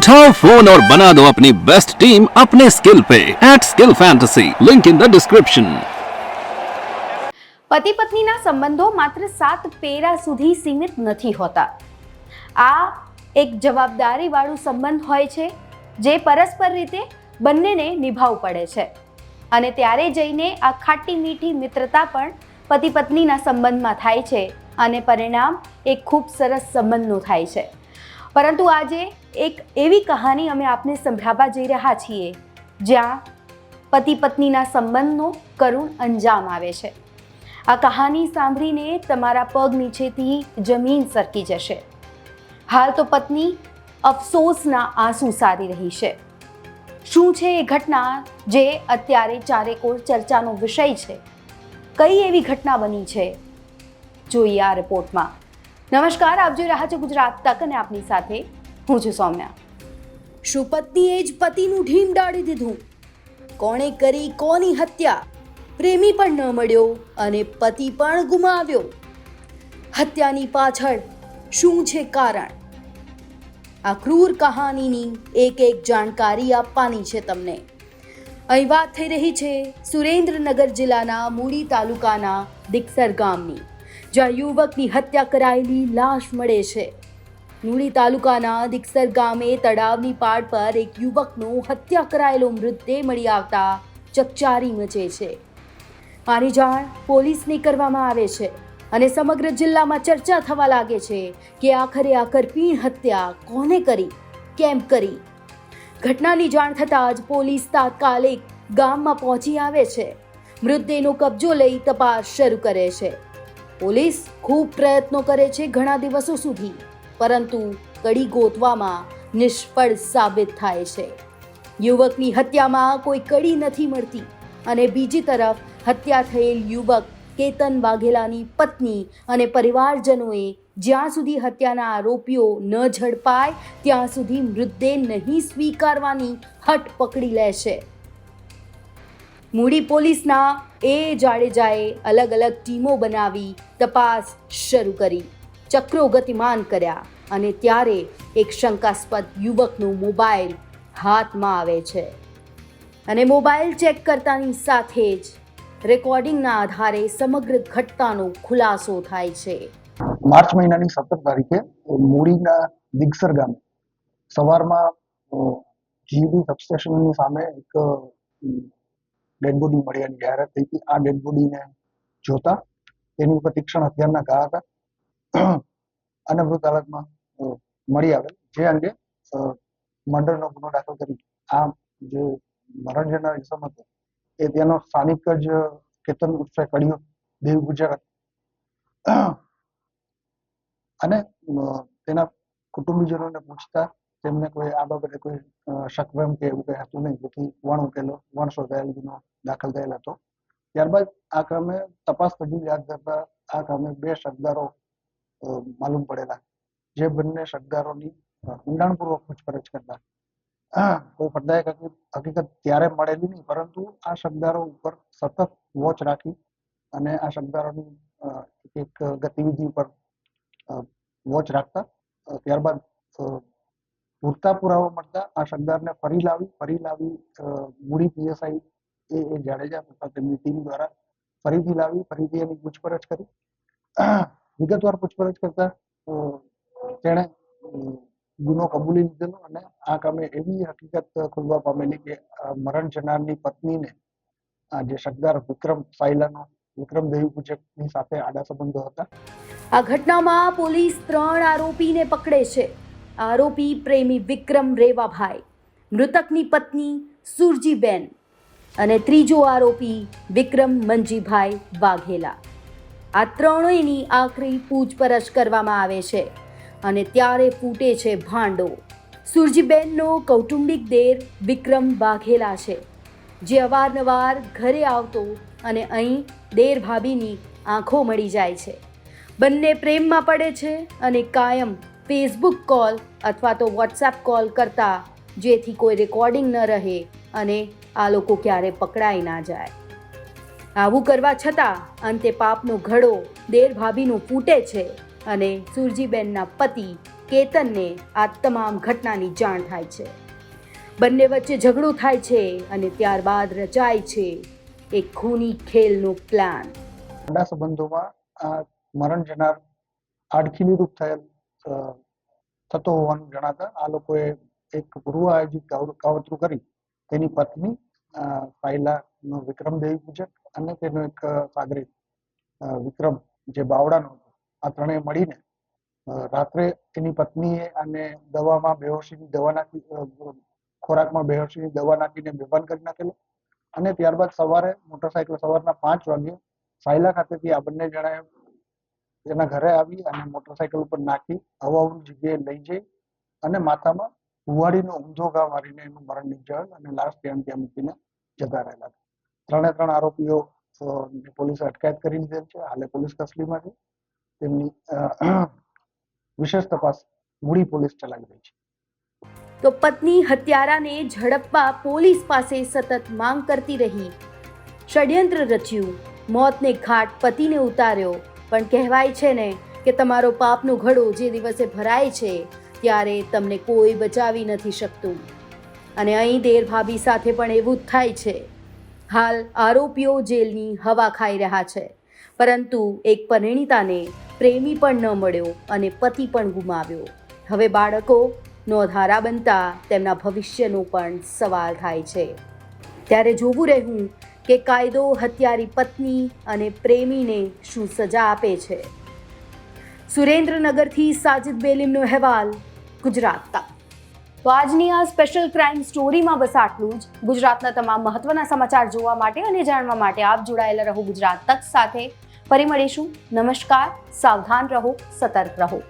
उठाओ फोन और बना दो अपनी बेस्ट टीम अपने स्किल पे at skill fantasy link in the description પતિ પત્નીના સંબંધો માત્ર સાત પેરા સુધી સીમિત નથી હોતા આ એક જવાબદારીવાળું સંબંધ હોય છે જે પરસ્પર રીતે બંનેને નિભાવવું પડે છે અને ત્યારે જઈને આ ખાટી મીઠી મિત્રતા પણ પતિ પત્નીના સંબંધમાં થાય છે અને પરિણામ એક ખૂબ સરસ સંબંધનું થાય છે પરંતુ આજે એક એવી કહાની અમે આપને સંભળાવવા જઈ રહ્યા છીએ, જ્યાં પતિ પત્નીના સંબંધનો કરુણ અંજામ આવે છે. આ કહાની સાંભળીને તમારા પગ નીચેથી જમીન સરકી જશે. હાલ તો પત્ની અફસોસના આંસુ સારી રહી છે. શું છે એ ઘટના જે અત્યારે ચારેકોર ચર્ચાનો વિષય છે? કઈ એવી ઘટના બની છે? જોઈએ આ રિપોર્ટમાં નમસ્કાર, આપ જોઈ રહ્યા છો ગુજરાત તક અને આપની સાથે હું છું સૌમ્યા. શું પત્નીએ જ પતિનું ઢીમ ડાળી દીધું. કોણે કરી, કોની હત્યા? પ્રેમી પણ ન મળ્યો અને પતિ પણ ગુમાવ્યો. હત્યાની પાછળ શું છે કારણ? આ ક્રૂર કહાનીની એક એક જાણકારી આપવાની છે તમને. અહીં વાત થઈ રહી છે સુરેન્દ્રનગર જિલ્લાના મૂડી તાલુકાના દિક્સર ગામની. જ્યાં યુવકની હત્યા કરાયેલી લાશ મળે છે. નુડી તાલુકાના દિક્સર ગામે તળાવની પાડ પર એક યુવકનો હત્યા કરાયેલો મૃતદેહ મળી આવતા ચકચારી મચે છે. આની જાણ પોલીસને કરવામાં આવે છે અને સમગ્ર જિલ્લામાં ચર્ચા થવા લાગે છે કે આખરે આ કરપીણ હત્યા કોને કરી, કેમ કરી? ઘટનાની જાણ થતાં જ પોલીસ તાત્કાલિક ગામમાં પહોંચી આવે છે. મૃતદેહનો કબજો લઈ તપાસ શરૂ કરે છે. પોલીસ ખૂબ પ્રયત્નો કરે છે ઘણા દિવસો સુધી, પરંતુ કડી ગોતવામાં નિષ્ફળ સાબિત થાય છે. યુવકની હત્યામાં કોઈ કડી નથી મળતી અને બીજી તરફ હત્યા થયેલ યુવક કેતન વાઘેલાની પત્ની અને પરિવારજનોએ જ્યાં સુધી હત્યાના આરોપીઓ ન ઝડપાય, ત્યાં સુધી મૃતદેહ નહીં સ્વીકારવાની હટ પકડી લે છે. મૂડી પોલીસના એ જાડેજાએ અલગ અલગ ટીમો બનાવી તપાસ શરૂ કરી. ચક્રો ગતિમાન કર્યા અને ત્યારે એક શંકાસ્પદ યુવકનો મોબાઈલ હાથમાં આવે છે. અને મોબાઈલ ચેક કરતાની સાથે જ રેકોર્ડિંગના આધારે સમગ્ર ઘટનાનો ખુલાસો થાય છે. માર્ચ મહિનાની સત્તર તારીખે મૂડીના દિગસર ગામે સવારમાં જીબી સબસ્ટેશનની સામે એક ડેડ બોડી મળ્યાની જાહેરાત થઈ હતી. આ ડેડ બોડીને જોતા તેની ઉપર તીક્ષ્ણ હથિયારના ઘા હતા. અને મૃત હાલતમાં મળી આવે જે અંગે મર્ડરનો ગુનો દાખલ કરી આ જે મરણ જનાર ઇસમ હતો, એ ત્યાંનો સ્થાનિક જ કેતન ઉર્ફે કડ્યો દેવ ગુજરાત. અને તેના કુટુંબીજનોને પૂછતા તેમને કોઈ આ બાબતે કોઈ અ, શકવેમ કે એવું કંઈ હતું નહીં. જેથી વણ ઉકેલો વણ શોધાયેલ ગુનો દાખલ થયેલ હતો. ત્યારબાદ આ ક્રમે તપાસ તજવીજ હાથ ધરતા આ ક્રમે બે શકદારો માલુમ પડેલા. જે બંને શકદારોની ઊંડાણપૂર્વક પૂછપરછ કરતા. કોઈ ફરદાયક હકીકત ત્યારે મળેલી નહીં પરંતુ આ શબ્દારો ઉપર સતત વોચ રાખી અને આ શબ્દારોની એક ગતિવિધિ ઉપર વોચ રાખતા. ત્યારબાદ પૂરતા પુરાવા મળતા આ શકદારને ફરી લાવી ફરી લાવી મૂડી પીએસઆઈ એ એ જાડેજા તથા તેમની ટીમ દ્વારા ફરીથી લાવી, ફરીથી એની પૂછપરછ કરી. વિગતવાર પૂછપરછ કરતા તેણે ગુનો કબૂલી લીધેલો અને આ કામે એવી હકીકત ખુલવા પામેલી કે મરણ જનારની પત્નીને આ જે શકદાર વિક્રમ ફાઇલાનો વિક્રમ દેવીપૂજકની સાથે આડા સંબંધો હતા. આ ઘટનામાં પોલીસ ત્રણ આરોપીને પકડે છે. આરોપી પ્રેમી વિક્રમ રેવાભાઈ, મૃતકની પત્ની સુરજીબેન અને ત્રીજો આરોપી વિક્રમ મંજીભાઈ વાઘેલા. આ ત્રણેયની આખરી પૂછપરછ કરવામાં આવે છે અને ત્યારે ફૂટે છે ભાંડો. સુરજીબેનનો કૌટુંબિક દેર વિક્રમ વાઘેલા છે, જે અવારનવાર ઘરે આવતો અને અહીં દેર ભાભીની આંખો મળી જાય છે. બંને પ્રેમમાં પડે છે અને કાયમ ફેસબુક કોલ અથવા તો વોટ્સએપ કોલ કરતા જેથી કોઈ રેકોર્ડિંગ ન રહે અને આ લોકો ક્યારે પકડાઈ ના જાય. આવું કરવા છતાં અંતે પાપનો ઘડો દેર ભાભીનું ફૂટે છે અને સુરજીબેનના પતિ કેતનને આ તમામ ઘટનાની જાણ થાય છે. બંને વચ્ચે ઝઘડો થાય છે અને ત્યારબાદ રચાય છે એક ખૂની ખેલનો પ્લાન સંબંધોમાં મરણ જનાર આડખીલી રૂપ થયેલ થતો હોવાનું જણાતા આ લોકોએ એક પૂર્વ આયોજિત કાવતરું કરી તેની પત્ની અ, વિક્રમ દેવી પૂજક અને તેનો એક સાગરી વિક્રમ જે બાવડાનો આ ત્રણેય મળીને રાત્રે તેની પત્નીએ અને દવામાં બેહોશીની દવા નાખી ખોરાકમાં બેહોશીની દવા નાખીને બેભાન કરી નાખેલો અને ત્યારબાદ સવારે મોટરસાયકલ સવારના પાંચ વાગે સાયલા ખાતેથી આ બંને જણાએ તેના ઘરે આવી અને મોટરસાયકલ ઉપર નાખી હવાઉની જગ્યાએ લઈ જઈ અને માથામાં કુવાડીનો ઊંધો ઘા મારીને એનું મરણ નિપજાવેલ અને લાશ ત્યાં ત્યાં મૂકીને જતા રહેલા ત્રણે ત્રણ આરોપીઓ પોલીસે અટકાયત કરી લીધેલ છે. હાલે પોલીસ કસ્ટડીમાં છે. તેમની વિશેષ તપાસ મૂડી પોલીસ ચલાવી રહી છે. તો પત્ની હત્યારાને ઝડપવા પોલીસ પાસે સતત માંગ કરતી રહી. ષડયંત્ર રચ્યું. મોતને ઘાટ પતિને ઉતાર્યો. પણ કહેવાય છે ને કે તમારો પાપનો ઘડો જે દિવસે ભરાય છે, ત્યારે તમને કોઈ બચાવી નથી શકતું. અને અહીં દેર ભાભી સાથે પણ એવું જ થાય છે. હાલ આરોપીઓ જેલની હવા ખાઈ રહ્યા છે. પરંતુ એક પરિણીતાને પ્રેમી પણ ન મળ્યો અને પતિ પણ ગુમાવ્યો. હવે બાળકો નોંધારા બનતા તેમના ભવિષ્યનો પણ સવાલ થાય છે. ત્યારે જોવું રહ્યું કે કાયદો હત્યારી પત્ની અને પ્રેમીને શું સજા આપે છે? સુરેન્દ્રનગરથી સાજિદ બેલીમનો અહેવાલ, ગુજરાત તક. તો આજની આ સ્પેશિયલ ક્રાઇમ સ્ટોરીમાં બસ આટલું જ. ગુજરાતના તમામ મહત્વના સમાચાર જોવા માટે અને જાણવા માટે આપ જોડાયેલા રહો ગુજરાત તક સાથે. ફરી મળીશું. નમસ્કાર. સાવધાન રહો, સતર્ક રહો.